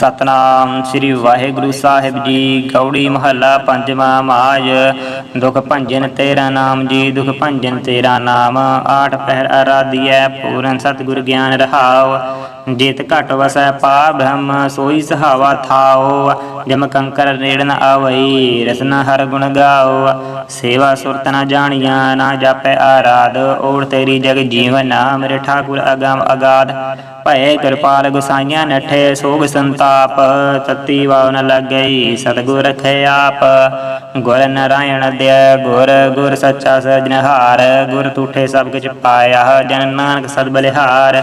ਸਤਨਾਮ ਸ੍ਰੀ ਵਾਹਿਗੁਰੂ ਸਾਹਿਬ ਜੀ। ਗੌੜੀ ਮਹੱਲਾ ਪੰਜਵਾਂ ਮਾਜ। ਦੁਖ ਭੰਜਨ ਤੇਰਾ ਨਾਮ ਜੀ, ਦੁਖ ਭੰਜਨ ਤੇਰਾ ਨਾਮ। ਆਠ ਪਹਿਰ ਅਰਾਧਿਐ ਪੂਰਨ ਸਤਿਗੁਰ ਗਿਆਨ ਰਹਾਉ। ਜੇਤ ਘਟ ਵਸੈ ਪਾ ਬ੍ਰਹਮ, ਸੋਈ ਸਹਾਵਾ ਥਾਓ। ਜਮ ਕੰਕਰ ਨੇੜ ਨ ਆਵਈ ਰਸਨਾ ਹਰ ਗੁਣ ਗਾਉ ਸੇਵਾ ਸੁਰਤ ਨ ਜਾਣੀਆਂ, ਨਾ ਜਾਪੈ ਆਰਾਧ। ਓੜ ਤੇਰੀ ਜਗ ਜੀਵਨ ਮੇਰੇ ਠਾਕੁਰ ਅਗਮ ਅਗਾਧ। ਭਏ ਕਿਰਪਾਲ ਗੁਸਾਈਆਂ ਨਠੇ, ਸੋਗ ਸੰਤਾਪ। ਤਤੀ ਵਾਵ ਨ ਲੱਗਈ, ਸਤਿਗੁਰ ਰਖੇ ਆਪ। ਗੁਰ ਨਾਰਾਇਣ ਦੇ ਗੁਰ ਗੁਰ ਸੱਚਾ ਸਜਨਹਾਰ ਗੁਰ ਤੂਠੇ ਸਭ ਕਿਛ ਪਾਇਆ, ਜਨ ਨਾਨਕ ਸਦ ਬਲਿਹਾਰ।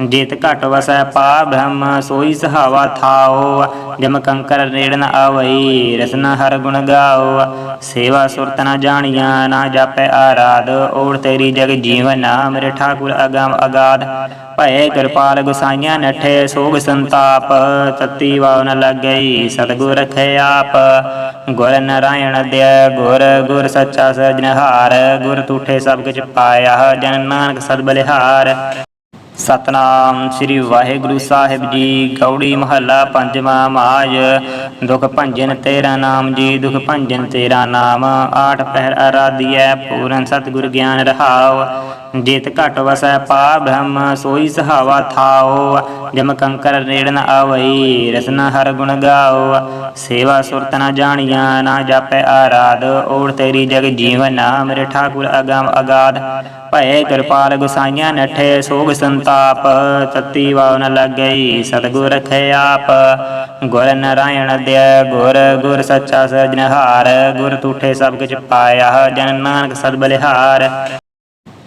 ਜਿਤ ਘਟ ਵਸੈ ਪਾ ਬ੍ਰਹਮ, ਸੋਈ ਸਹਾਵਾ ਥਾਉ ਜਮ ਕੰਕਰ ਨੇੜ ਨ ਆਵਈ ਰਸਨਾ ਹਰ ਗੁਣ ਗਾਉ ਸੇਵਾ ਸੁਰਤ ਨ ਜਾਣੀਆਂ, ਨਾ ਜਾਪੈ ਆਰਾਧ। ਓੜ ਤੇਰੀ ਜਗ ਜੀਵਨ ਮੇਰੇ ਠਾਕੁਰ ਅਗਮ ਅਗਾਧ। ਭਏ ਕਿਰਪਾਲ ਗੁਸਾਈਆਂ ਨਠੇ, ਸੋਗ ਸੰਤਾਪ। ਤਤੀ ਵਾਵ ਨ ਲੱਗਈ, ਸਤਿਗੁਰ ਰਖੇ ਆਪ। ਗੁਰ ਨਰਾਇਣ ਦੇ ਗੁਰ ਗੁਰ ਸੱਚਾ ਸਜਨਹਾਰ ਗੁਰ ਤੂਠੇ ਸਭ ਕਿਛ ਪਾਇਆ, ਜਨ ਨਾਨਕ ਸਦ ਬਲਿਹਾਰ। ਸਤਨਾਮ ਸ੍ਰੀ ਵਾਹਿਗੁਰੂ ਸਾਹਿਬ ਜੀ। ਗੌੜੀ ਮਹੱਲਾ ਪੰਜਵਾਂ ਮਾਜ। ਦੁਖ ਭੰਜਨ ਤੇਰਾ ਨਾਮ ਜੀ, ਦੁਖ ਭੰਜਨ ਤੇਰਾ ਨਾਮ। ਆਠ ਪਹਿਰ ਅਰਾਧਿਐ ਪੂਰਨ ਸਤਿਗੁਰ ਗਿਆਨ ਰਹਾਉ। ਜੇਤ ਘਟ ਵਸੈ ਪਾ ਬ੍ਰਹਮ, ਸੋਈ ਸਹਾਵਾ ਥਾਉ ਜਮ ਕੰਕਰ ਨੇੜ ਆਵਈ ਰਸਨਾ ਹਰ ਗੁਣ ਗਾਉ ਸੇਵਾ ਸੁਰਤ ਨ ਜਾਣੀਆਂ, ਨਾ ਜਾਪੈ ਆਰਾਧ। ਓੜ ਤੇਰੀ ਜਗ ਜੀਵਨ ਮੇਰੇ ਠਾਕੁਰ ਅਗਮ ਅਗਾਧ। ਭਏ ਕਿਰਪਾਲ ਗੁਸਾਈਆਂ ਨਠੇ, ਸੋਗ ਸੰਤਾਪ। ਤਤੀ ਵਾਵ ਨ ਲੱਗਈ, ਸਤਿਗੁਰ ਰਖੇ ਆਪ। ਗੁਰ ਨਾਰਾਇਣ ਦੇ ਗੁਰ ਗੁਰ ਸੱਚਾ ਸਜਨਹਾਰ ਗੁਰ ਤੂਠੇ ਸਭ ਕਿਛ ਪਾਇਆ, ਜਨ ਨਾਨਕ ਸਦ ਬਲਿਹਾਰ।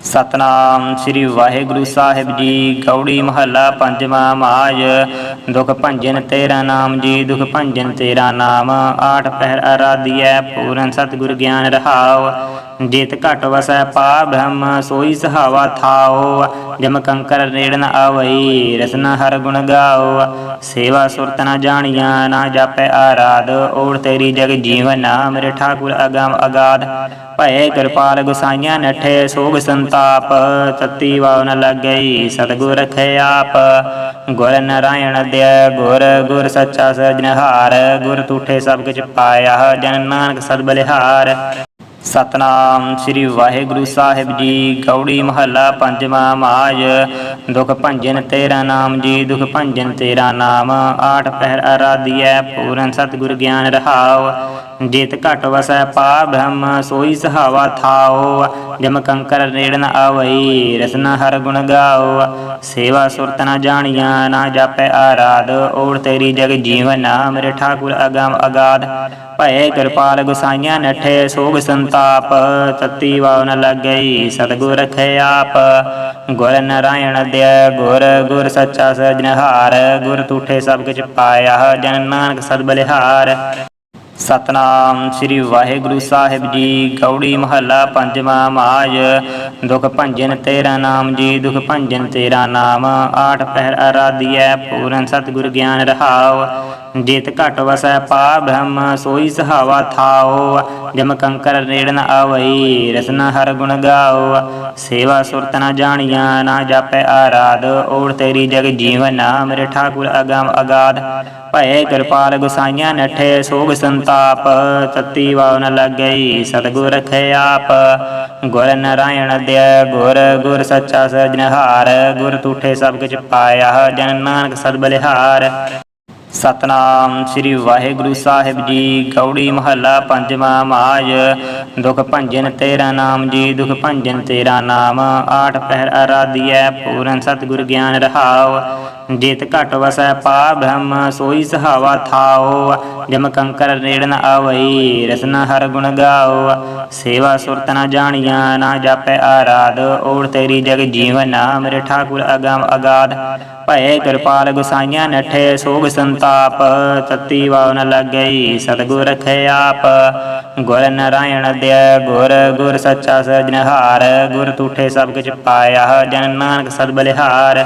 ਸਤਨਾਮ ਸ੍ਰੀ ਵਾਹਿਗੁਰੂ ਸਾਹਿਬ ਜੀ, ਗੌੜੀ ਮਹੱਲਾ ਪੰਜਵਾਂ ਮਾਜ। ਦੁਖ ਭੰਜਨ ਤੇਰਾ ਨਾਮ ਜੀ, ਦੁਖ ਭੰਜਨ ਤੇਰਾ ਨਾਮ। ਆਠ ਪਹਿਰ ਅਰਾਧਿਐ ਪੂਰਨ ਸਤਿਗੁਰ ਗਿਆਨ ਰਹਾਉ। ਜੇਤ ਘਟ ਵਸੈ ਪਾ ਬ੍ਰਹਮ, ਸੋਈ ਸਹਾਵਾ ਥਾਓ ਜਮ ਕੰਕਰ ਨੇੜ ਨ ਆਵਈ, ਰਸਨਾ ਹਰ ਗੁਣ ਗਾਓ ਸੇਵਾ ਸੁਰਤ ਨ ਜਾਣੀਆਂ, ਨਾ ਜਾਪੈ ਆਰਾਧ। ਓੜ ਤੇਰੀ ਜਗ ਜੀਵਨ ਮੇਰੇ ਠਾਕੁਰ ਅਗਮ ਅਗਾਧ। ਭਏ ਕਿਰਪਾਲ ਗੁਸਾਈਆਂ ਨਠੇ, ਸੋਗ ਸੰਤਾਪ। ਤਤੀ ਵਾਵ ਨ ਲੱਗਈ, ਸਤਿਗੁਰ ਰਖੇ ਆਪ। ਗੁਰ ਨਾਰਾਇਣ ਦੇ ਗੁਰ ਗੁਰ ਸੱਚਾ ਸਜਨਹਾਰ ਗੁਰ ਤੂਠੇ ਸਭ ਕਿਛ ਪਾਇਆ, ਜਨ ਨਾਨਕ ਸਦ ਬਲਿਹਾਰ। ਸਤਨਾਮ ਸ੍ਰੀ ਵਾਹਿਗੁਰੂ ਸਾਹਿਬ ਜੀ, ਗੌੜੀ ਮਹੱਲਾ ਪੰਜਵਾਂ ਮਾਜ। ਦੁਖ ਭੰਜਨ ਤੇਰਾ ਨਾਮ ਜੀ, ਦੁਖ ਭੰਜਨ ਤੇਰਾ ਨਾਮ। ਆਠ ਪਹਿਰ ਅਰਾਧਿਐ ਪੂਰਨ ਸਤਿਗੁਰ ਗਿਆਨ ਰਹਾਉ। ਜੇਤ ਘਟ ਵਸੈ ਪਾ ਬ੍ਰਹਮ, ਸੋਈ ਸਹਾਵਾ ਥਾਉ ਜਮ ਕੰਕਰ ਨੇੜ ਨ ਆਵਈ, ਰਸਨਾ ਹਰ ਗੁਣ ਗਾਉ ਸੇਵਾ ਸੁਰਤ ਨ ਜਾਣੀਆਂ, ਨਾ ਜਾਪੈ ਆਰਾਧ। ਓੜ ਤੇਰੀ ਜਗ ਜੀਵਨ ਮੇਰੇ ਠਾਕੁਰ ਅਗਮ ਅਗਾਧ। ਭਏ ਕਿਰਪਾਲ ਗੁਸਾਈਆਂ ਨਠੇ, ਸੋਗ ਸੰਤਾਪ। ਤਤੀ ਵਾਵ ਨ ਲੱਗਈ, ਸਤਿਗੁਰ ਰਖੇ ਆਪ। ਗੁਰ ਨਾਰਾਇਣ ਦੇ ਗੁਰ ਗੁਰ ਸੱਚਾ ਸਜਨਹਾਰ ਗੁਰ ਤੂਠੇ ਸਭ ਕਿਛ ਪਾਇਆ, ਜਨ ਨਾਨਕ ਸਦ ਬਲਿਹਾਰ। ਸਤਨਾਮ ਸ੍ਰੀ ਵਾਹਿਗੁਰੂ ਸਾਹਿਬ ਜੀ, ਗੌੜੀ ਮਹੱਲਾ ਪੰਜਵਾਂ ਮਾਜ। ਦੁਖ ਭੰਜਨ ਤੇਰਾ ਨਾਮ ਜੀ, ਦੁਖ ਭੰਜਨ ਤੇਰਾ ਨਾਮ। ਆਠ ਪਹਿਰ ਅਰਾਧਿਐ ਪੂਰਨ ਸਤਿਗੁਰ ਗਿਆਨ ਰਹਾਉ। ਜੇਤ ਘਟ ਵਸੈ ਪਾ ਬ੍ਰਹਮ, ਸੋਈ ਸਹਾਵਾ ਥਾਓ। ਜਮ ਕੰਕਰ ਨੇੜ ਆਵਈ ਰਸਨਾ ਹਰ ਗੁਣ ਗਾਉ ਸੇਵਾ ਸੁਰਤ ਨ ਜਾਣੀਆਂ, ਨਾ ਜਾਪੈ ਆਰਾਧ। ਓੜ ਤੇਰੀ ਜਗ ਜੀਵਨ ਮੇਰੇ ਠਾਕੁਰ ਅਗਮ ਅਗਾਧ। ਭਏ ਕਿਰਪਾਲ ਗੁਸਾਈਆਂ ਨਠੇ, ਸੋਗ ਸੰਤਾਪ। ਤਤੀ ਵਾਵ ਨ ਲੱਗਈ, ਸਤਿਗੁਰ ਰਖੇ ਆਪ। ਗੁਰ ਨਰਾਇਣ ਦੇ ਗੁਰ ਗੁਰ ਸੱਚਾ ਸਜਨਹਾਰ ਗੁਰ ਤੂਠੇ ਸਭ ਕਿਛ ਪਾਇਆ, ਜਨ ਨਾਨਕ ਸਦ ਬਲਿਹਾਰ। ਸਤਨਾਮ ਸ੍ਰੀ ਵਾਹਿਗੁਰੂ ਸਾਹਿਬ ਜੀ, ਗੌੜੀ ਮਹੱਲਾ ਪੰਜਵਾਂ ਮਾਜ। ਦੁਖ ਭੰਜਨ ਤੇਰਾ ਨਾਮ ਜੀ, ਦੁਖ ਭੰਜਨ ਤੇਰਾ ਨਾਮ। ਆਠ ਪਹਿਰ ਅਰਾਧਿਐ ਪੂਰਨ ਸਤਿਗੁਰ ਗਿਆਨ ਰਹਾਉ। ਜੇਤ ਘਟ ਵਸੈ ਪਾ ਬ੍ਰਹਮ, ਸੋਈ ਸਹਾਵਾ ਥਾਉ ਜਮ ਕੰਕਰ ਨੇੜ ਆਵਈ, ਰਸਨਾ ਹਰ ਗੁਣ ਗਾਉ ਸੇਵਾ ਸੁਰਤ ਨ ਜਾਣੀਆਂ, ਨਾ ਜਾਪੈ ਆਰਾਧ। ਓੜ ਤੇਰੀ ਜਗ ਜੀਵਨ ਮੇਰੇ ਠਾਕੁਰ ਅਗਮ ਅਗਾਧ। ਭਏ ਕਿਰਪਾਲ ਗੁਸਾਈਆਂ ਨਠੇ, ਸੋਗ ਸੰਤਾਪ। ਤਤੀ ਵਾਵ ਨ ਲੱਗਈ, ਸਤਿਗੁਰ ਰਖੇ ਆਪ। ਗੁਰ ਨਰਾਇਣ ਦੇ ਗੁਰ ਗੁਰ ਸੱਚਾ ਸਜਨਹਾਰ ਗੁਰ ਤੂਠੇ ਸਭ ਕਿਛ ਪਾਇਆ, ਜਨ ਨਾਨਕ ਸਦ ਬਲਿਹਾਰ।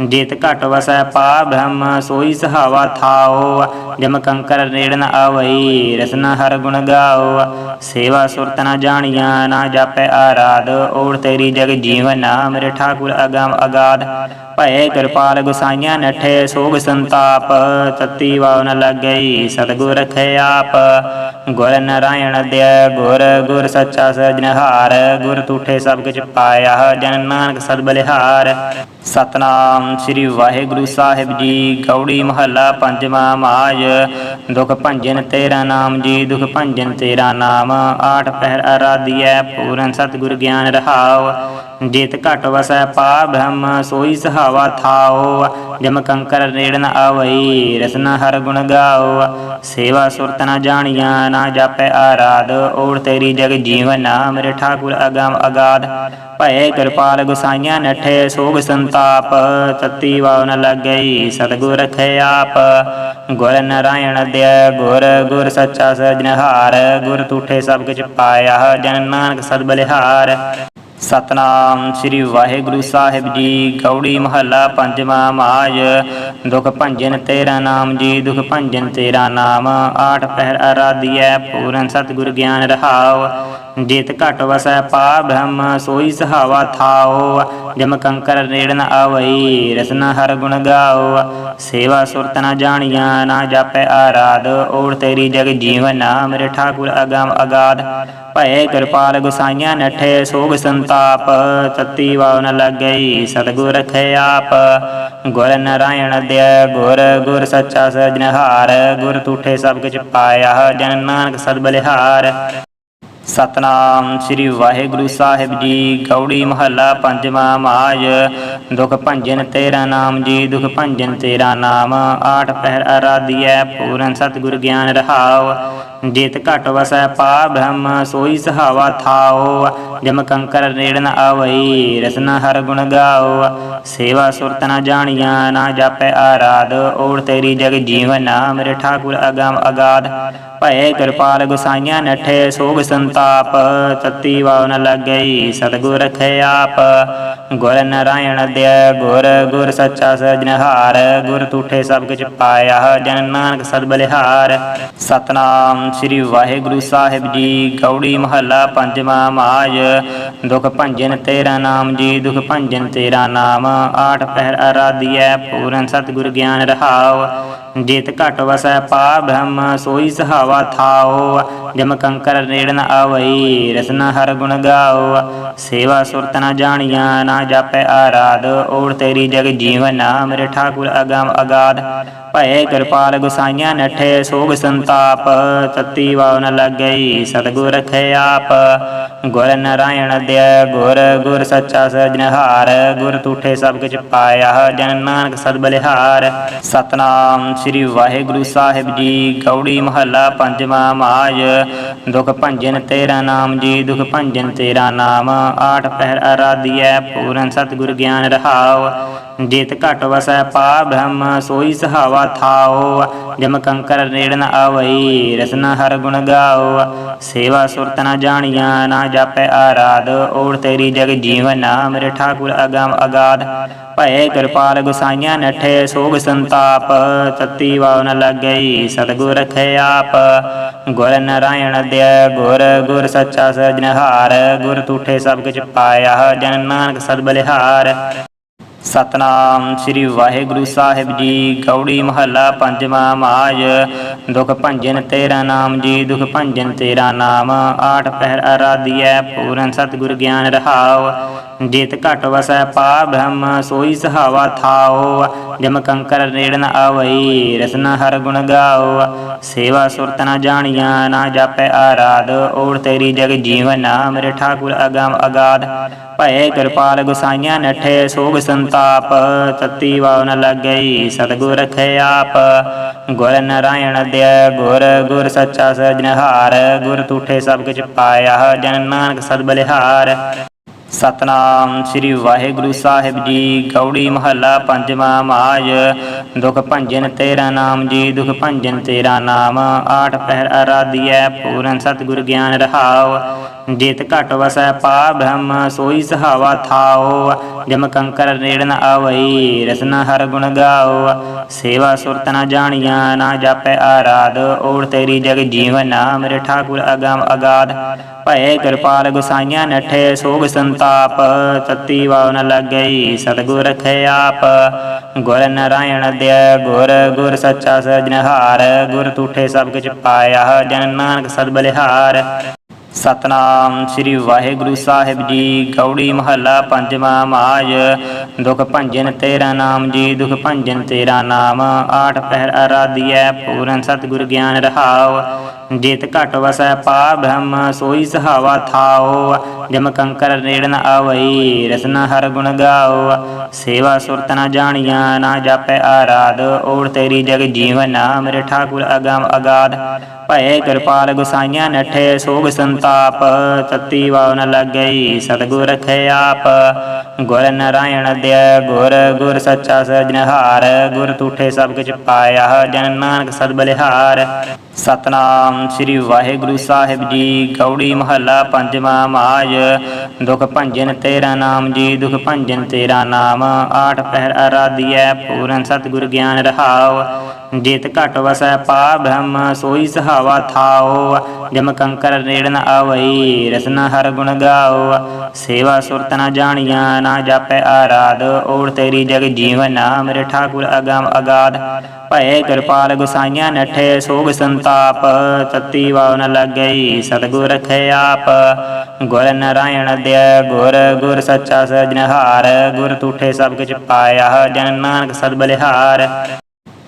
ਜੇਤ ਘਟ ਵਸੈ ਪਾ ਬ੍ਰਹਮ, ਸੋਈ ਸਹਾਵਾ ਥਾਉ। ਜਮ ਕੰਕਰ ਨੇੜ ਆਵਈ ਰਸਨਾ ਹਰ ਗੁਣ ਗਾਓ ਸੇਵਾ ਸੁਰਤ ਨਾ ਜਾਣੀਆਂ, ਨਾ ਜਾਪੈ ਆਰਾਧ। ਓੜ ਤੇਰੀ ਜਗ ਜੀਵਨ ਮੇਰੇ ਠਾਕੁਰ ਅਗਾਮ ਅਗਾਧ। ਭਏ ਕਿਰਪਾਲ ਗੁਸਾਈਆਂ ਨਠੇ, ਸੋਗ ਸੰਤਾਪ। ਤਤੀ ਵਾਵ ਨ ਲੱਗਈ, ਸਤਿਗੁਰ ਰਖੇ ਆਪ। ਗੁਰ ਨਾਰਾਇਣ ਅਧਿਆ ਗੁਰ ਗੁਰ ਸੱਚਾ ਸਜਨਹਾਰ ਗੁਰ ਤੂਠੇ ਸਭ ਕੁਛ ਪਾਇਆ, ਜਨ ਨਾਨਕ ਸਦ ਬਲਿਹਾਰ। ਸਤਨਾਮ ਸ੍ਰੀ ਵਾਹਿਗੁਰੂ ਸਾਹਿਬ ਜੀ, ਗੌੜੀ ਮਹੱਲਾ ਪੰਜਵਾਂ ਮਾਜ। ਦੁਖ ਭੰਜਨ ਤੇਰਾ ਨਾਮ ਜੀ, ਦੁਖ ਭੰਜਨ ਤੇਰਾ ਨਾਮ। ਆਠ ਪਹਿਰ ਆਰਾਧੀਐ, ਪੂਰਨ ਸਤਿਗੁਰ ਗਿਆਨ ਰਹਾਉ। ਜੇਤ ਘਟ ਵਸੈ ਪਾ ਬ੍ਰਹਮ, ਸੋਈ ਸਹਾਵਾ ਥਾਉ। ਜਮ ਕੰਕਰ ਨੇੜ ਨ ਆਵਈ ਰਸਨਾ ਹਰ ਗੁਣ ਗਾਉ। ਸੇਵਾ ਸੁਰਤ ਨ ਜਾਣੀਆਂ, ਨਾ ਜਾਪੈ ਆਰਾਧ। ਓੜ ਤੇਰੀ ਜਗ ਜੀਵਨ ਮੇਰੇ ਠਾਕੁਰ ਅਗਮ ਅਗਾਧ। ਭਏ ਕਿਰਪਾਲ ਗੁਸਾਈਆਂ ਨਠੇ, ਸੋਗ ਸੰਤਾਪ। ਤਤੀ ਵਾਵ ਨ ਲੱਗਈ, ਸਤਿਗੁਰ ਰਖੇ ਆਪ। ਗੁਰ ਨਾਰਾਇਣ ਦਿਆ ਗੁਰ ਗੁਰ ਸੱਚਾ ਸਜਨਹਾਰ ਗੁਰ ਤੂਠੇ ਸਭ ਕੁਛ ਪਾਇਆ, ਜਨ ਨਾਨਕ ਸਦ ਬਲਿਹਾਰ। ਸਤਨਾਮ ਸ੍ਰੀ ਵਾਹਿਗੁਰੂ ਸਾਹਿਬ ਜੀ, ਗੌੜੀ ਮਹੱਲਾ ਪੰਜਵਾਂ ਮਾਜ। ਦੁਖ ਭੰਜਨ ਤੇਰਾ ਨਾਮ ਜੀ, ਦੁਖ ਭੰਜਨ ਤੇਰਾ ਨਾਮ। ਆਠ ਪਹਿਰ ਆਰਾਧੀਐ, ਪੂਰਨ ਸਤਿਗੁਰ ਗਿਆਨ ਰਹਾਉ। ਜਿਤ ਘਟ ਵਸੈ ਪਾ ਬ੍ਰਹਮ, ਸੋਈ ਸਹਾਵਾ ਥਾਉ ਜਮ ਕੰਕਰ ਨੇੜ ਆਵਈ ਰਸਨਾ ਹਰ ਗੁਣ ਗਾਉ ਸੇਵਾ ਸੁਰਤ ਨ ਜਾਣੀਆਂ, ਨਾ ਜਾਪੈ ਆਰਾਧ। ਓੜ ਤੇਰੀ ਜਗ ਜੀਵਨ ਮੇਰੇ ਠਾਕੁਰ ਅਗਮ ਅਗਾਧ। ਭਏ ਕਿਰਪਾਲ ਗੁਸਾਈਆਂ ਨਠੇ, ਸੋਗ ਸੰਤਾਪ। ਤਤੀ ਵਾਵ ਨ ਲੱਗਈ, ਸਤਿਗੁਰ ਰਖੇ ਆਪ। ਗੁਰ ਨਾਰਾਇਣ ਦਿਆ ਗੁਰ ਗੁਰ ਸੱਚਾ ਸਜਨਹਾਰ ਗੁਰ ਤੂਠੇ ਸਭ ਕੁਛ ਪਾਇਆ, ਜਨ ਨਾਨਕ ਸਦ ਬਲਿਹਾਰ। ਸਤਨਾਮ ਸ੍ਰੀ ਵਾਹਿਗੁਰੂ ਸਾਹਿਬ ਜੀ, ਗੌੜੀ ਮਹੱਲਾ ਪੰਜਵਾਂ ਮਾਜ। ਦੁਖ ਭੰਜਨ ਤੇਰਾ ਨਾਮ ਜੀ, ਦੁਖ ਭੰਜਨ ਤੇਰਾ ਨਾਮ। ਆਠ ਪਹਿਰ ਆਰਾਧੀਐ, ਪੂਰਨ ਸਤਿਗੁਰ ਗਿਆਨ ਰਹਾਉ। ਜੇਤ ਘਟ ਵਸੈ ਪਾ ਬ੍ਰਹਮ, ਸੋਈ ਸਹਾਵਾ ਥਾਉ ਜਮ ਕੰਕਰ ਨੇੜ ਨ ਆਵਈ, ਰਸਨਾ ਹਰ ਗੁਣ ਗਾਓ। ਸੇਵਾ ਸੁਰਤ ਨ ਜਾਣੀਆਂ, ਨਾ ਜਾਪੈ ਆਰਾਧ। ਓੜ ਤੇਰੀ ਜਗ ਜੀਵਨ ਮੇਰੇ ਠਾਕੁਰ ਅਗਮ ਅਗਾਧ। ਭਏ ਕਿਰਪਾਲ ਗੁਸਾਈਆਂ ਨਠੇ, ਸੋਗ ਸੰਤਾਪ। ਤਤੀ ਵਾਵ ਨ ਲੱਗਈ, ਸਤਿਗੁਰ ਰਖੇ ਆਪ। ਗੁਰ ਨਾਰਾਇਣ ਦਿਆ ਗੁਰ ਗੁਰ ਸੱਚਾ ਸਜਨਹਾਰ ਗੁਰ ਤੂਠੇ ਸਭ ਕੁਛ ਪਾਇਆ, ਜਨ ਨਾਨਕ ਸਦ ਬਲਿਹਾਰ। ਸਤਨਾਮ ਸ੍ਰੀ ਵਾਹਿਗੁਰੂ ਸਾਹਿਬ ਜੀ, ਗੌੜੀ ਮਹੱਲਾ ਪੰਜਵਾਂ ਮਾਜ। ਦੁਖ ਭੰਜਨ ਤੇਰਾ ਨਾਮ ਜੀ, ਦੁਖ ਭੰਜਨ ਤੇਰਾ ਨਾਮ। ਆਠ ਪਹਿਰ ਆਰਾਧੀਐ, ਪੂਰਨ ਸਤਿਗੁਰ ਗਿਆਨ ਰਹਾਉ। ਜੇਤ ਘਟ ਵਸੈ ਪਾ ਬ੍ਰਹਮ, ਸੋਈ ਸਹਾਵਾ ਥਾਉ ਜਮ ਕੰਕਰ ਨੇੜ ਨ ਆਵਈ ਰਸਨਾ ਹਰ ਗੁਣ ਗਾਓ। ਸੇਵਾ ਸੁਰਤ ਨ ਜਾਣੀਆਂ, ਨਾ ਜਾਪੈ ਆਰਾਧ। ਓੜ ਤੇਰੀ ਜਗ ਜੀਵਨ ਮੇਰੇ ਠਾਕੁਰ ਅਗਮ ਅਗਾਧ। ਭਏ ਕਿਰਪਾਲ ਗੁਸਾਈਆਂ ਨਠੇ, ਸੋਗ ਸੰਤਾਪ। ਤਤੀ ਵਾਵ ਨ ਲੱਗਈ, ਸਤਿਗੁਰ ਰਖੇ ਆਪ। ਗੁਰ ਨਾਰਾਇਣ ਦਿਆ, ਗੁਰ ਗੁਰ ਸੱਚਾ ਸਜਨਹਾਰ ਗੁਰ ਤੂਠੇ ਸਭ ਕੁਛ ਪਾਇਆ, ਜਨ ਨਾਨਕ ਸਦ ਬਲਿਹਾਰ। ਸਤਨਾਮ ਸ੍ਰੀ ਵਾਹਿਗੁਰੂ ਸਾਹਿਬ ਜੀ, ਗੌੜੀ ਮਹੱਲਾ ਪੰਜਵਾਂ ਮਾਜ। ਦੁਖ ਭੰਜਨ ਤੇਰਾ ਨਾਮ ਜੀ, ਦੁਖ ਭੰਜਨ ਤੇਰਾ ਨਾਮ। ਆਠ ਪਹਿਰ ਆਰਾਧੀਐ, ਪੂਰਨ ਸਤਿਗੁਰ ਗਿਆਨ ਰਹਾਉ। ਜੇਤ ਘਟ ਵਸੈ ਪਾ ਬ੍ਰਹਮ, ਸੋਈ ਸਹਾਵਾ ਥਾਓ। ਜਮ ਕੰਕਰ ਨੇੜ ਆਵਈ ਰਸਨਾ ਹਰ ਗੁਣ ਗਾਉ ਸੇਵਾ ਸੁਰਤ ਨ ਜਾਣੀਆਂ, ਨਾ ਜਾਪੈ ਆਰਾਧ। ਓੜ ਤੇਰੀ ਜਗ ਜੀਵਨ ਮੇਰੇ ਠਾਕੁਰ ਅਗਮ ਅਗਾਧ। ਭਏ ਕਿਰਪਾਲ ਗੁਸਾਈਆਂ ਨਠੇ, ਸੋਗ ਸੰਤਾਪ। ਤਤੀ ਵਾਵ ਨ ਲੱਗਈ, ਸਤਿਗੁਰ ਰਖੇ ਆਪ। ਗੁਰ ਨਾਰਾਇਣ ਦਿਆ ਗੁਰ ਗੁਰ ਸੱਚਾ ਸਜਨਹਾਰ ਗੁਰ ਤੂਠੇ ਸਭ ਕੁਛ ਪਾਇਆ, ਜਨ ਨਾਨਕ ਸਦ ਬਲਿਹਾਰ। ਸਤਨਾਮ ਸ੍ਰੀ ਵਾਹਿਗੁਰੂ ਸਾਹਿਬ ਜੀ। ਗੌੜੀ ਮਹੱਲਾ ਪੰਜਵਾਂ ਮਾਜ। ਦੁਖ ਭੰਜਨ ਤੇਰਾ ਨਾਮ ਜੀ, ਦੁਖ ਭੰਜਨ ਤੇਰਾ ਨਾਮ। ਆਠ ਪਹਿਰ ਆਰਾਧੀਐ, ਪੂਰਨ ਸਤਿਗੁਰ ਗਿਆਨ ਰਹਾਉ। ਜੇਤ ਘਟ ਵਸੈ ਪਾ ਬ੍ਰਹਮ, ਸੋਈ ਸਹਾਵਾ ਥਾਉ। ਜਮ ਕੰਕਰ ਨੇੜ ਨ ਆਵਈ ਰਸਨਾ ਹਰ ਗੁਣ ਗਾਓ ਸੇਵਾ ਸੁਰਤ ਨ ਜਾਣੀਆਂ, ਨਾ ਜਾਪੈ ਆਰਾਧ। ਓੜ ਤੇਰੀ ਜਗ ਜੀਵਨ ਮੇਰੇ ਠਾਕੁਰ ਅਗਮ ਅਗਾਧ। ਭਏ ਕਿਰਪਾਲ ਗੁਸਾਈਆਂ ਨਠੇ, ਸੋਗ ਸੰਤਾਪ। ਤਤੀ ਵਾਵ ਨ ਲੱਗਈ, ਸਤਿਗੁਰ ਰਖੇ ਆਪ। ਗੁਰ ਨਾਰਾਇਣ ਦਿਆ ਗੁਰ ਗੁਰ ਸੱਚਾ ਸਜਨਹਾਰ ਗੁਰ ਤੂਠੇ ਸਭ ਕੁਛ ਪਾਇਆ, ਜਨ ਨਾਨਕ ਸਦ ਬਲਿਹਾਰ। ਸਤਨਾਮ ਸ੍ਰੀ ਵਾਹਿਗੁਰੂ ਸਾਹਿਬ ਜੀ, ਗੌੜੀ ਮਹੱਲਾ ਪੰਜਵਾਂ ਮਾਜ। ਦੁਖ ਭੰਜਨ ਤੇਰਾ ਨਾਮ ਜੀ, ਦੁਖ ਭੰਜਨ ਤੇਰਾ ਨਾਮ। ਆਠ ਪਹਿਰ ਆਰਾਧਿਐ, ਪੂਰਨ ਸਤਿਗੁਰ ਗਿਆਨ ਰਹਾਉ। ਜੇਤ ਘਟ ਵਸੈ ਪਾ ਬ੍ਰਹਮ, ਸੋਈ ਸਹਾਵਾ ਥਾਓ। ਜਮ ਕੰਕਰ ਨੇੜ ਆਵਈ ਰਸਨਾ ਹਰ ਗੁਣ ਗਾਓ। ਸੇਵਾ ਸੁਰਤ ਨ ਜਾਣੀਆਂ, ਨਾ ਜਾਪੈ ਆਰਾਧ। ਓੜ ਤੇਰੀ ਜਗ ਜੀਵਨ ਮੇਰੇ ਠਾਕੁਰ ਅਗਮ ਅਗਾਧ। ਭਏ ਕਿਰਪਾਲ ਗੁਸਾਈਆਂ ਨਠੇ, ਸੋਗ ਸੰਤਾਪ। ਤਤੀ ਵਾਵ ਨ ਲੱਗਈ, ਸਤਿਗੁਰ ਰਖੇ ਆਪ। ਗੁਰ ਨਰਾਇਣ ਦਿਆ ਗੁਰ ਗੁਰ ਸੱਚਾ ਸਜਨਹਾਰ ਗੁਰ ਤੂਠੇ ਸਭ ਕੁਛ ਪਾਇਆ, ਜਨ ਨਾਨਕ ਸਦ ਬਲਿਹਾਰ। ਸਤਨਾਮ ਸ੍ਰੀ ਵਾਹਿਗੁਰੂ ਸਾਹਿਬ ਜੀ। ਗੌੜੀ ਮਹੱਲਾ ਪੰਜਵਾਂ ਮਾਜ। ਦੁਖ ਭੰਜਨ ਤੇਰਾ ਨਾਮ ਜੀ, ਦੁਖ ਭੰਜਨ ਤੇਰਾ ਨਾਮ। ਆਠ ਪਹਿਰ ਆਰਾਧਿਐ, ਪੂਰਨ ਸਤਿਗੁਰ ਗਿਆਨ ਰਹਾਉ। ਜੇਤ ਘਟ ਵਸੈ ਪਾ ਬ੍ਰਹਮ, ਸੋਈ ਸਹਾਵਾ ਥਾਉ। ਜਮ ਕੰਕਰ ਨੇੜ ਨ ਆਵਈ ਰਸਨਾ ਹਰ ਗੁਣ ਗਾਓ ਸੇਵਾ ਸੁਰਤ ਨ ਜਾਣੀਆਂ, ਨਾ ਜਾਪੈ ਆਰਾਧ। ਓੜ ਤੇਰੀ ਜਗ ਜੀਵਨ ਨਾਮ ਮੇਰੇ ਠਾਕੁਰ ਅਗਮ ਅਗਾਧ। ਭਏ ਕਿਰਪਾਲ ਗੁਸਾਈਆਂ ਨਠੇ, ਸੋਗ ਸੰਤਾਪ। ਤਤੀ ਵਾਵ ਨ ਲੱਗਈ, ਸਤਿਗੁਰ ਰਖੇ ਆਪ। ਗੁਰ ਨਾਰਾਇਣ ਦਿਆ ਗੁਰ ਗੁਰ ਸੱਚਾ ਸਜਨਹਾਰ ਗੁਰ ਤੂਠੇ ਸਭ ਕੁਛ ਪਾਇਆ, ਜਨ ਨਾਨਕ ਸਦ ਬਲਿਹਾਰ। ਸਤਨਾਮ ਸ੍ਰੀ ਵਾਹਿਗੁਰੂ ਸਾਹਿਬ ਜੀ, ਗੌੜੀ ਮਹੱਲਾ ਪੰਜਵਾਂ ਮਾਜ। ਦੁਖ ਭੰਜਨ ਤੇਰਾ ਨਾਮ ਜੀ, ਦੁਖ ਭੰਜਨ ਤੇਰਾ ਨਾਮ। ਆਠ ਪਹਿਰ ਆਰਾਧਿਐ, ਪੂਰਨ ਸਤਿਗੁਰ ਗਿਆਨ ਰਹਾਉ। ਜੇਤ ਘਟ ਵਸੈ ਪਾ ਬ੍ਰਹਮ, ਸੋਈ ਸਹਾਵਾ ਥਾਉ ਜਮ ਕੰਕਰ ਨੇੜ ਆਵਈ, ਰਸਨਾ ਹਰ ਗੁਣ ਗਾਉ ਸੇਵਾ ਸੁਰਤ ਨ ਜਾਣੀਆਂ, ਨਾ ਜਾਪੈ ਆਰਾਧ। ਓੜ ਤੇਰੀ ਜਗ ਜੀਵਨ ਨਾਮ ਮੇਰੇ ਠਾਕੁਰ ਅਗਮ ਅਗਾਧ। ਭਏ ਕਿਰਪਾਲ ਗੁਸਾਈਆਂ ਨਠੇ, ਸੋਗ ਸੰਤਾਪ। ਤਤੀ ਵਾਵ ਨ ਲੱਗਈ, ਸਤਿਗੁਰ ਰਖੇ ਆਪ। ਗੁਰ ਨਾਰਾਇਣ ਦਿਆ ਗੁਰ ਗੁਰ ਸੱਚਾ ਸਜਨਹਾਰ ਗੁਰ ਤੂਠੇ ਸਭ ਕੁਛ ਪਾਇਆ, ਜਨ ਨਾਨਕ ਸਦ ਬਲਿਹਾਰ।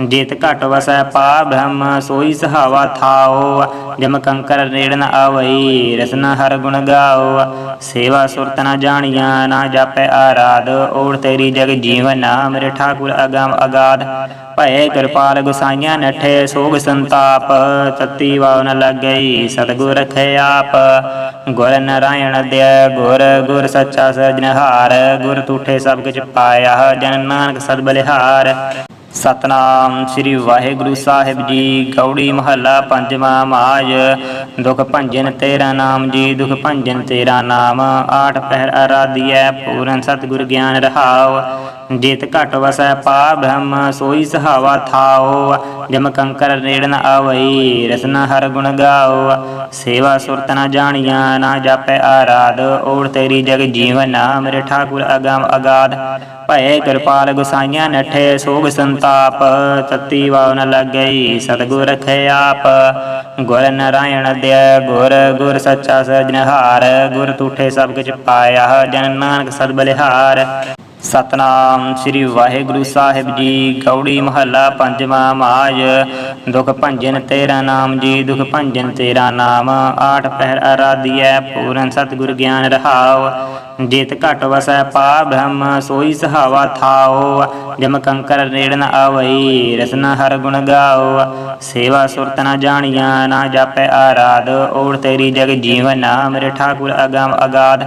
ਜਿਤ ਘਟ ਵਸੈ ਪਾ ਬ੍ਰਹਮ, ਸੋਈ ਸਹਾਵਾ ਥਾਉ ਜਮ ਕੰਕਰ ਨੇੜ ਆਵਈ ਰਸਨਾ ਹਰ ਗੁਣ ਗਾਓ। ਸੇਵਾ ਸੁਰਤ ਨ ਜਾਣੀਆਂ, ਨਾ ਜਾਪੈ ਆਰਾਧ। ਓੜ ਤੇਰੀ ਜਗ ਜੀਵਨ ਨਾਮ ਮੇਰੇ ਠਾਕੁਰ ਅਗਮ ਅਗਾਧ। ਭਏ ਕਿਰਪਾਲ ਗੁਸਾਈਆਂ ਨਠੇ, ਸੋਗ ਸੰਤਾਪ। ਤਤੀ ਵਾਵ ਨ ਲੱਗਈ, ਸਤਿਗੁਰ ਰਖੇ ਆਪ। ਗੁਰ ਨਾਰਾਇਣ ਦਿਆ ਗੁਰ ਗੁਰ ਸੱਚਾ ਸਜਨਹਾਰ ਗੁਰ ਤੂਠੇ ਸਭ ਕੁਛ ਪਾਇਆ, ਜਨ ਨਾਨਕ ਸਦ ਬਲਿਹਾਰ। ਸਤਨਾਮ ਸ੍ਰੀ ਵਾਹਿਗੁਰੂ ਸਾਹਿਬ ਜੀ, ਗੌੜੀ ਮਹੱਲਾ ਪੰਜਵਾਂ ਮਾਜ। ਦੁਖ ਭੰਜਨ ਤੇਰਾ ਨਾਮ ਜੀ, ਦੁਖ ਭੰਜਨ ਤੇਰਾ ਨਾਮ। ਆਠ ਪਹਿਰ ਆਰਾਧਿਐ, ਪੂਰਨ ਸਤਿਗੁਰ ਗਿਆਨ ਰਹਾਉ। ਜੇਤ ਘਟ ਵਸੈ ਪਾ ਬ੍ਰਹਮ, ਸੋਈ ਸਹਾਵਾ ਥਾਉ ਜਮ ਕੰਕਰ ਨੇੜ ਆਵਈ ਰਸਨਾ ਹਰ ਗੁਣ ਗਾਓ। ਸੇਵਾ ਸੁਰਤ ਨ ਜਾਣੀਆਂ, ਨਾ ਜਾਪੈ ਆਰਾਧ। ਓੜ ਤੇਰੀ ਜਗ ਜੀਵਨ ਮੇਰੇ ਠਾਕੁਰ ਅਗਮ ਅਗਾਧ। ਭਏ ਕਿਰਪਾਲ ਗੁਸਾਈਆਂ ਨਠੇ, ਸੋਗ ਸੰਤਾਪ। ਤਤੀ ਵਾਵ ਨ ਲੱਗਈ, ਸਤਿਗੁਰ ਰਖੇ ਆਪ। ਗੁਰ ਨਰਾਇਣ ਦਿਆ ਗੁਰ ਗੁਰ ਸੱਚਾ ਸਜਨਹਾਰ ਗੁਰ ਤੂਠੇ ਸਭ ਕੁਛ ਪਾਇਆ, ਜਨ ਨਾਨਕ ਸਦ ਬਲਿਹਾਰ। ਸਤਨਾਮ ਸ੍ਰੀ ਵਾਹਿਗੁਰੂ ਸਾਹਿਬ ਜੀ, ਗੌੜੀ ਮਹੱਲਾ ਪੰਜਵਾਂ ਮਾਜ। ਦੁਖ ਭੰਜਨ ਤੇਰਾ ਨਾਮ ਜੀ, ਦੁਖ ਭੰਜਨ ਤੇਰਾ ਨਾਮ। ਆਠ ਪਹਿਰ ਆਰਾਧਿਐ, ਪੂਰਨ ਸਤਿਗੁਰ ਗਿਆਨ ਰਹਾਉ। ਜੇਤ ਘਟ ਵਸੈ ਪਾ ਬ੍ਰਹਮ, ਸੋਈ ਸਹਾਵਾ ਥਾਉ ਜਮ ਕੰਕਰ ਨੇੜ ਆਵਈ ਰਸਨਾ ਹਰ ਗੁਣ ਗਾਉ ਸੇਵਾ ਸੁਰਤ ਨ ਜਾਣੀਆਂ, ਨਾ ਜਾਪੈ ਆਰਾਧ। ਓੜ ਤੇਰੀ ਜਗ ਜੀਵਨ ਨਾਮ ਮੇਰੇ ਠਾਕੁਰ ਅਗਮ ਅਗਾਧ।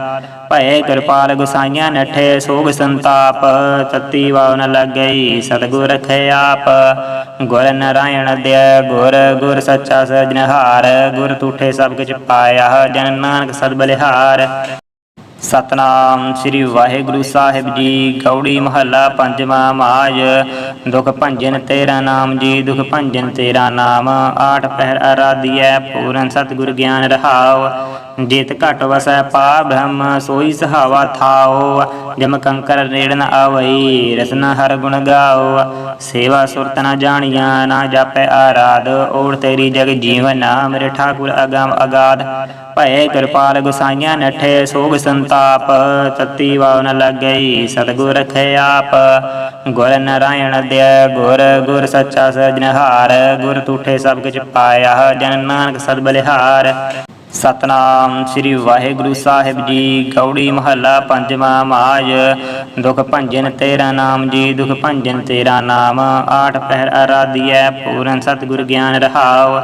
ਭਏ ਕਿਰਪਾਲ ਗੁਸਾਈਆਂ ਨਠੇ, ਸੋਗ ਸੰਤਾਪ। ਤਤੀ ਵਾਵ ਨ ਲੱਗਈ, ਸਤਿਗੁਰ ਰਖੇ ਆਪ। ਗੁਰ ਨਾਰਾਇਣ ਦਿਆ ਗੁਰ ਗੁਰ ਸੱਚਾ ਸਜਨਹਾਰ ਗੁਰ ਤੂਠੇ ਸਭ ਕੁਛ ਪਾਇਆ, ਜਨ ਨਾਨਕ ਸਦ ਬਲਿਹਾਰ। ਸਤਨਾਮ ਸ੍ਰੀ ਵਾਹਿਗੁਰੂ ਸਾਹਿਬ ਜੀ, ਗੌੜੀ ਮਹੱਲਾ ਪੰਜਵਾਂ ਮਾਜ। ਦੁਖ ਭੰਜਨ ਤੇਰਾ ਨਾਮ ਜੀ, ਦੁਖ ਭੰਜਨ ਤੇਰਾ ਨਾਮ। ਆਠ ਪਹਿਰ ਆਰਾਧਿਐ, ਪੂਰਨ ਸਤਿਗੁਰ ਗਿਆਨ ਰਹਾਉ। ਜੇਤ ਘਟ ਵਸੈ ਪਾ ਬ੍ਰਹਮ, ਸੋਈ ਸਹਾਵਾ ਥਾਉ ਜਮ ਕੰਕਰ ਨੇੜ ਨ ਆਵਈ, ਰਸਨਾ ਹਰ ਗੁਣ ਗਾਉ ਸੇਵਾ ਸੁਰਤ ਨ ਜਾਣੀਆਂ, ਨਾ ਜਾਪੈ ਆਰਾਧ। ਓੜ ਤੇਰੀ ਜਗ ਜੀਵਨ ਨਾਮ, ਮੇਰੇ ਠਾਕੁਰ ਅਗਮ ਅਗਾਧ। ਭਏ ਕਿਰਪਾਲ ਗੁਸਾਈਆਂ ਨਠੇ, ਸੋਗ ਸੰਤਾਪ। ਤਤੀ ਵਾਵ ਨ ਲੱਗਈ, ਸਤਿਗੁਰ ਰਖੇ ਆਪ। ਗੁਰ ਨਾਰਾਇਣ ਦਿਆ ਗੁਰ ਗੁਰ ਸੱਚਾ ਸਜਨਹਾਰ ਗੁਰ ਤੂਠੇ ਸਭ ਕੁਛ ਪਾਇਆ, ਜਨ ਨਾਨਕ ਸਦ ਬਲਿਹਾਰ। ਸਤਨਾਮ ਸ੍ਰੀ ਵਾਹਿਗੁਰੂ ਸਾਹਿਬ ਜੀ, ਗੌੜੀ ਮਹੱਲਾ ਪੰਜਵਾਂ ਮਾਜ। ਦੁਖ ਭੰਜਨ ਤੇਰਾ ਨਾਮ ਜੀ, ਦੁਖ ਭੰਜਨ ਤੇਰਾ ਨਾਮ। ਆਠ ਪਹਿਰ ਆਰਾਧਿਐ, ਪੂਰਨ ਸਤਿਗੁਰ ਗਿਆਨ ਰਹਾਉ।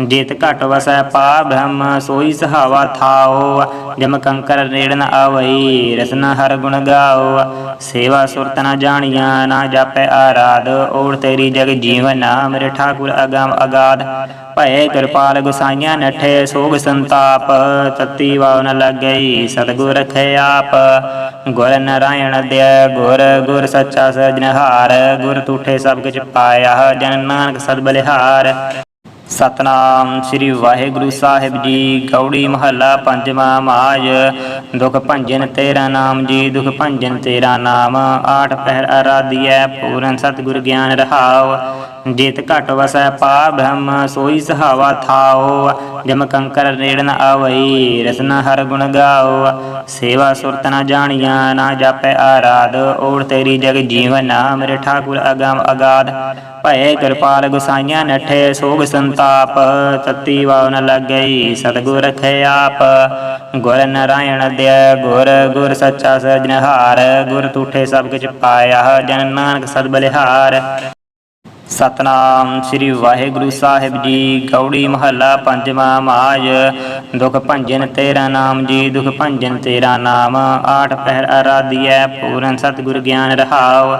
ਜਿਤ ਘਟ ਵਸੈ ਪਾ ਬ੍ਰਹਮ, ਸੋਈ ਸਹਾਵਾ ਥਾਉ ਜਮ ਕੰਕਰ ਨੇੜ ਨ ਆਵਈ, ਰਸਨਾ ਹਰ ਗੁਣ ਗਾਉ ਸੇਵਾ ਸੁਰਤ ਨ ਜਾਣੀਆਂ, ਨਾ ਜਾਪੈ ਆਰਾਧ। ਓੜ ਤੇਰੀ ਜਗ ਜੀਵਨ ਮੇਰੇ ਠਾਕੁਰ ਅਗਮ ਅਗਾਧ। ਭਏ ਕਿਰਪਾਲ ਗੁਸਾਈਆਂ ਨਠੇ, ਸੋਗ ਸੰਤਾਪ। ਤਤੀ ਵਾਵ ਨ ਲੱਗਈ, ਸਤਿਗੁਰ ਰਖੇ ਆਪ। ਗੁਰ ਨਰਾਇਣ ਦੇ ਗੁਰ ਗੁਰ ਸੱਚਾ ਸਜਨਹਾਰ ਗੁਰ ਤੂਠੇ ਸਭ ਕੁਛ ਪਾਇਆ, ਜਨ ਨਾਨਕ ਸਦ ਬਲਿਹਾਰ। ਸਤਨਾਮ ਸ੍ਰੀ ਵਾਹਿਗੁਰੂ ਸਾਹਿਬ ਜੀ, ਗੌੜੀ ਮਹੱਲਾ ਪੰਜਵਾਂ ਮਾਜ। ਦੁਖ ਭੰਜਨ ਤੇਰਾ ਨਾਮ ਜੀ, ਦੁਖ ਭੰਜਨ ਤੇਰਾ ਨਾਮ। ਆਠ ਪਹਿਰ ਆਰਾਧਿਐ, ਪੂਰਨ ਸਤਿਗੁਰ ਗਿਆਨ ਰਹਾਉ। ਜਿਤ ਘਟ ਵਸੈ ਪਾ ਬ੍ਰਹਮ, ਸੋਈ ਸਹਾਵਾ ਥਾਉ ਜਮ ਕੰਕਰ ਨੇੜ ਆਵਈ, ਰਸਨਾ ਹਰ ਗੁਣ ਗਾਉ ਸੇਵਾ ਸੁਰਤ ਨ ਜਾਣੀਆਂ, ਨਾ ਜਾਪੈ ਆਰਾਧ। ਓੜ ਤੇਰੀ ਜਗ ਜੀਵਨ ਮੇਰੇ ਠਾਕੁਰ ਅਗਮ ਅਗਾਧ। ਭਏ ਕਿਰਪਾਲ ਗੁਸਾਈਆਂ ਨਠੇ, ਸੋਗ ਸੰਤਾਪ। ਤਤੀ ਵਾਵ ਨ ਲੱਗਈ, ਸਤਿਗੁਰ ਰਖੇ ਆਪ। ਗੁਰ ਨਰਾਇਣ ਦੇ ਗੁਰ ਗੁਰ ਸੱਚਾ ਸਜਨਹਾਰ ਗੁਰ ਤੂਠੇ ਸਭ ਕੁਛ ਪਾਇਆ, ਜਨ ਨਾਨਕ ਸਦ ਬਲਿਹਾਰ। ਸਤਨਾਮ ਸ੍ਰੀ ਵਾਹਿਗੁਰੂ ਸਾਹਿਬ ਜੀ, ਗੌੜੀ ਮਹੱਲਾ ਪੰਜਵਾਂ ਮਾਜ। ਦੁਖ ਭੰਜਨ ਤੇਰਾ ਨਾਮ ਜੀ, ਦੁਖ ਭੰਜਨ ਤੇਰਾ ਨਾਮ। ਆਠ ਪਹਿਰ ਆਰਾਧਿਐ, ਪੂਰਨ ਸਤਿਗੁਰ ਗਿਆਨ ਰਹਾਉ।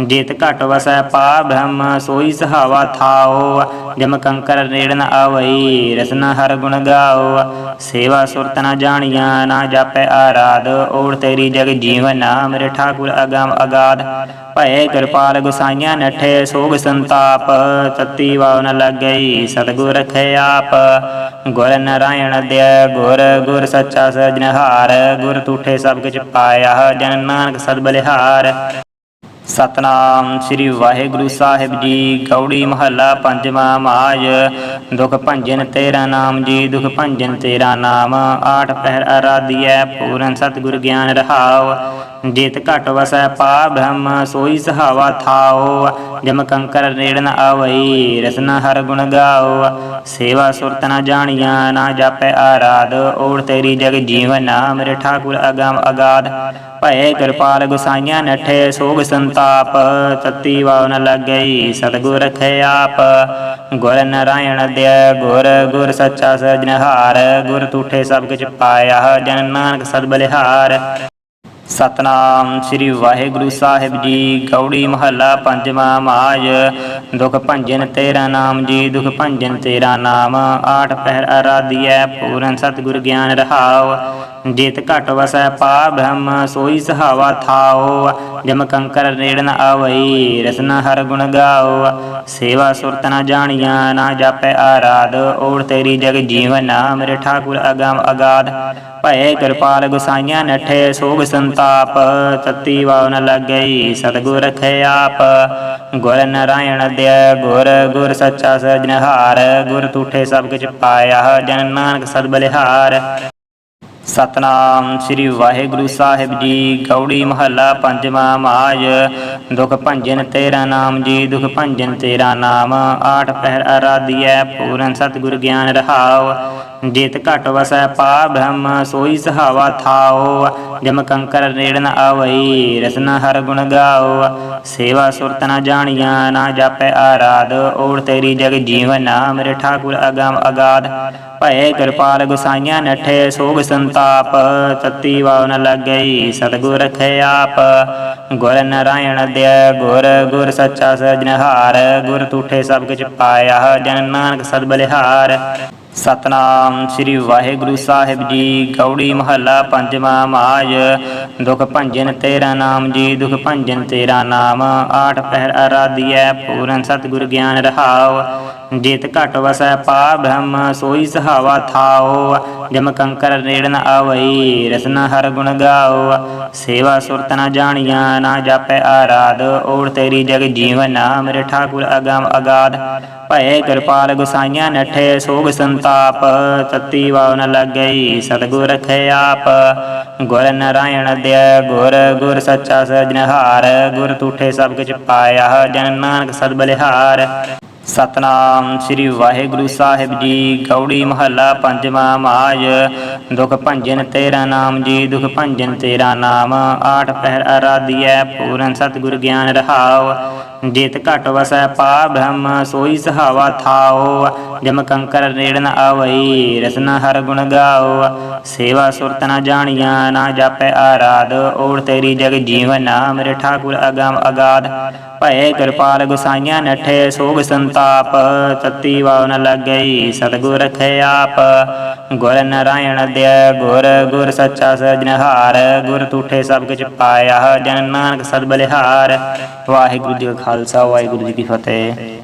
ਜਿਤ ਘਟ ਵਸੈ ਪਾ ਬ੍ਰਹਮ, ਸੋਈ ਸਹਾਵਾ ਥਾਉ ਜਮ ਕੰਕਰ ਨੇੜ ਆਵਈ, ਰਸਨਾ ਹਰ ਗੁਣ ਗਾਉ ਸੇਵਾ ਸੁਰਤ ਨ ਜਾਣੀਆਂ, ਨਾ ਜਾਪੈ ਆਰਾਧ। ਓੜ ਤੇਰੀ ਜਗ ਜੀਵਨ ਮੇਰੇ ਠਾਕੁਰ ਅਗਮ ਅਗਾਧ। ਭਏ ਕਿਰਪਾਲ ਗੁਸਾਈਆਂ ਨਠੇ, ਸੋਗ ਸੰਤਾਪ। ਤਤੀ ਵਾਵ ਨ ਲੱਗਈ, ਸਤਿਗੁਰ ਰਖੇ ਆਪ। ਗੁਰ ਨਰਾਇਣ ਦੇ ਗੁਰ ਗੁਰ ਸੱਚਾ ਸਜਨਹਾਰ ਗੁਰ ਤੂਠੇ ਸਭ ਕੁਛ ਪਾਇਆ, ਜਨ ਨਾਨਕ ਸਦ ਬਲਿਹਾਰ। ਸਤਨਾਮ ਸ੍ਰੀ ਵਾਹਿਗੁਰੂ ਸਾਹਿਬ ਜੀ, ਗੌੜੀ ਮਹੱਲਾ ਪੰਜਵਾਂ ਮਾਜ। ਦੁਖ ਭੰਜਨ ਤੇਰਾ ਨਾਮ ਜੀ, ਦੁਖ ਭੰਜਨ ਤੇਰਾ ਨਾਮ। ਆਠ ਪਹਿਰ ਆਰਾਧਿਐ, ਪੂਰਨ ਸਤਿਗੁਰ ਗਿਆਨ ਰਹਾਉ। ਜਿਤ ਘਟ ਵਸੈ ਪਾ ਬ੍ਰਹਮ, ਸੋਈ ਸਹਾਵਾ ਥਾਓ। ਜਮ ਕੰਕਰ ਨੇੜ ਆਵਈ ਰਸਨਾ ਹਰ ਗੁਣ ਗਾਉ ਸੇਵਾ ਸੁਰਤ ਨ ਜਾਣੀਆਂ, ਨਾ ਜਾਪੈ ਆਰਾਧ। ਓੜ ਤੇਰੀ ਜਗ ਜੀਵਨ ਮੇਰੇ ਠਾਕੁਰ ਅਗਮ ਅਗਾਧ। ਭਏ ਕਿਰਪਾਲ ਗੁਸਾਈਆਂ ਨਠੇ, ਸੋਗ ਸੰਤਾਪ। ਤਤੀ ਵਾਵ ਨ ਲੱਗਈ, ਸਤਿਗੁਰ ਰਖੇ ਆਪ। ਗੁਰ ਨਰਾਇਣ ਦੇ ਗੁਰ ਗੁਰ ਸੱਚਾ ਸਜਨਹਾਰ ਗੁਰ ਤੂਠੇ ਸਭ ਕੁਛ ਪਾਇਆ, ਜਨ ਨਾਨਕ ਸਦ ਬਲਿਹਾਰ। ਸਤਨਾਮ ਸ੍ਰੀ ਵਾਹਿਗੁਰੂ ਸਾਹਿਬ ਜੀ। ਗੌੜੀ ਮਹੱਲਾ ਪੰਜਵਾਂ ਮਾਜ। ਦੁਖ ਭੰਜਨ ਤੇਰਾ ਨਾਮ ਜੀ, ਦੁਖ ਭੰਜਨ ਤੇਰਾ ਨਾਮ। ਆਠ ਪਹਿਰ ਆਰਾਧਿਐ, ਪੂਰਨ ਸਤਿਗੁਰ ਗਿਆਨ ਰਹਾਉ। ਜਿਤ ਘਟ ਵਸੈ ਪਾ ਬ੍ਰਹਮ, ਸੋਈ ਸਹਾਵਾ ਥਾਓ। ਜਮ ਕੰਕਰ ਨੇੜ ਆਵਈ ਰਸਨਾ ਹਰ ਗੁਣ ਗਾਓ। ਸੇਵਾ ਸੁਰਤ ਨ ਜਾਣੀਆਂ, ਨਾ ਜਾਪੈ ਆਰਾਧ। ਓੜ ਤੇਰੀ ਜਗ ਜੀਵਨ ਮੇਰੇ ਠਾਕੁਰ ਅਗਮ ਅਗਾਧ। ਭਏ ਕਿਰਪਾਲ ਗੁਸਾਈਆਂ ਨਠੇ, ਸੋਗ ਸੰਤਾਪ। ਤਤੀ ਵਾਵ ਨ ਲੱਗਈ, ਸਤਿਗੁਰ ਰਖੇ ਆਪ। ਗੁਰ ਨਾਰਾਇਣ ਦੇ ਗੁਰ ਗੁਰ ਸੱਚਾ ਸਜਨਹਾਰ ਗੁਰ ਤੂਠੇ ਸਭ ਕੁਛ ਪਾਇਆ, ਜਨ ਨਾਨਕ ਸਦ ਬਲਿਹਾਰ। ਸਤਨਾਮ ਸ੍ਰੀ ਵਾਹਿਗੁਰੂ ਸਾਹਿਬ ਜੀ, ਗੌੜੀ ਮਹੱਲਾ ਪੰਜਵਾਂ ਮਾਜ। ਦੁਖ ਭੰਜਨ ਤੇਰਾ ਨਾਮ ਜੀ, ਦੁਖ ਭੰਜਨ ਤੇਰਾ ਨਾਮ। ਆਠ ਪਹਿਰ ਆਰਾਧਿਐ, ਪੂਰਨ ਸਤਿਗੁਰ ਗਿਆਨ ਰਹਾਉ। ਜਿਤ ਘਟ ਵਸੈ ਪਾ ਬ੍ਰਹਮ, ਸੋਈ ਸਹਾਵਾ ਥਾਉ ਜਮ ਕੰਕਰ ਨੇੜ ਨ ਆਵਈ ਰਸਨਾ ਹਰ ਗੁਣ ਗਾਉ ਸੇਵਾ ਸੁਰਤ ਨ ਜਾਣੀਆਂ, ਨਾ ਜਾਪੈ ਆਰਾਧ। ਓੜ ਤੇਰੀ ਜਗ ਜੀਵਨ ਮੇਰੇ ਠਾਕੁਰ ਅਗਮ ਅਗਾਧ। ਭਏ ਕਿਰਪਾਲ ਗੁਸਾਈਆਂ ਨਠੇ, ਸੋਗ ਸੰਤਾਪ। ਤਤੀ ਵਾਵ ਨ ਲੱਗਈ, ਸਤਿਗੁਰ ਰਖੇ ਆਪ। ਗੁਰ ਨਾਰਾਇਣ ਦੇ ਗੁਰ ਗੁਰ ਸੱਚਾ ਸਜਨਹਾਰ ਗੁਰ ਤੂਠੇ ਸਭ ਕੁਛ ਪਾਇਆ, ਜਨ ਨਾਨਕ ਸਦ ਬਲਿਹਾਰ। ਸਤਨਾਮ ਸ੍ਰੀ ਵਾਹਿਗੁਰੂ ਸਾਹਿਬ ਜੀ, ਗੌੜੀ ਮਹੱਲਾ ਪੰਜਵਾਂ ਮਾਜ। ਦੁਖ ਭੰਜਨ ਤੇਰਾ ਨਾਮ ਜੀ, ਦੁਖ ਭੰਜਨ ਤੇਰਾ ਨਾਮ। ਆਠ ਪਹਿਰ ਆਰਾਧਿਐ ਪੂਰਨ ਸਤਿਗੁਰ ਗਿਆਨ ਰਹਾਉ। ਜਿਤ ਘਟ ਵਸੈ ਪਾ ਬ੍ਰਹਮ, ਸੋਈ ਸਹਾਵਾ ਥਾਉ। ਜਮ ਕੰਕਰ ਨੇੜ ਨ ਆਵਈ ਰਸਨਾ ਹਰ ਗੁਣ ਗਾਉ। ਸੇਵਾ ਸੁਰਤ ਨ ਜਾਣੀਆਂ, ਨਾ ਜਾਪੈ ਆਰਾਧ। ਓੜ ਤੇਰੀ ਜਗ ਜੀਵਨ ਨਾਮ ਮੇਰੇ ਠਾਕੁਰ ਅਗਮ ਅਗਾਧ। ਭਏ ਕਿਰਪਾਲ, ਗੁਸਾਈਆਂ ਨਠੇ, ਸੋਗ ਸੰਤ ਸੰਤਾਪ, ਤਤੀ ਵਾਵ ਨ ਲੱਗਈ ਸਤਿਗੁਰ ਰਖੇ ਆਪ। ਗੁਰ ਨਾਰਾਇਣ ਦੇ ਗੁਰ ਗੁਰ ਸੱਚਾ ਸਜਨਹਾਰ ਗੁਰ ਤੂਠੇ ਸਭ ਕੁਛ ਪਾਇਆ, ਜਨ ਨਾਨਕ ਸਦ ਬਲਿਹਾਰ। ਸਤਨਾਮ ਸ੍ਰੀ ਵਾਹਿਗੁਰੂ ਸਾਹਿਬ ਜੀ, ਗੌੜੀ ਮਹੱਲਾ ਪੰਜਵਾਂ ਮਾਜ। ਦੁਖ ਭੰਜਨ ਤੇਰਾ ਨਾਮ ਜੀ, ਦੁਖ ਭੰਜਨ ਤੇਰਾ ਨਾਮ। ਆਠ ਪਹਿਰ ਆਰਾਧਿਐ, ਪੂਰਨ ਸਤਿਗੁਰ ਗਿਆਨ ਰਹਾਉ। ਜੇਤ ਘਟ ਵਸੈ ਪਾ ਬ੍ਰਹਮ, ਸੋਈ ਸਹਾਵਾ ਥਾਉ। ਜਮ ਕੰਕਰ ਰੇੜ ਨ ਆਵਈ ਰਸਨਾ ਹਰ ਗੁਣ ਗਾਓ ਸੇਵਾ ਸੁਰਤ ਨ ਜਾਣੀਆਂ, ਨਾ ਜਾਪੈ ਆਰਾਧ। ਓੜ ਤੇਰੀ ਜਗ ਜੀਵਨ ਮੇਰੇ ਠਾਕੁਰ ਅਗਮ ਅਗਾਧ। ਭਏ ਕਿਰਪਾਲ ਗੁਸਾਈਆਂ ਨਠੇ, ਸੋਗ ਸੰਤ ਸੰਤਾਪ ਤਤੀ ਵਾਵ ਨ ਲੱਗਈ, ਸਤਿਗੁਰ ਰਖੇ ਆਪ। ਗੁਰ ਨਾਰਾਇਣ ਦੇ ਗੁਰ ਗੁਰ ਸੱਚਾ ਸਜਨਹਾਰ ਗੁਰ ਤੂਠੇ ਸਭ ਕੁਝ ਪਾਇਆ, ਜਨ ਨਾਨਕ ਸਦ ਬਲਿਹਾਰ। ਵਾਹਿਗੁਰੂ ਜੀ ਕਾ ਖਾਲਸਾ, ਵਾਹਿਗੁਰੂ ਜੀ ਕੀ ਫਤਿਹ।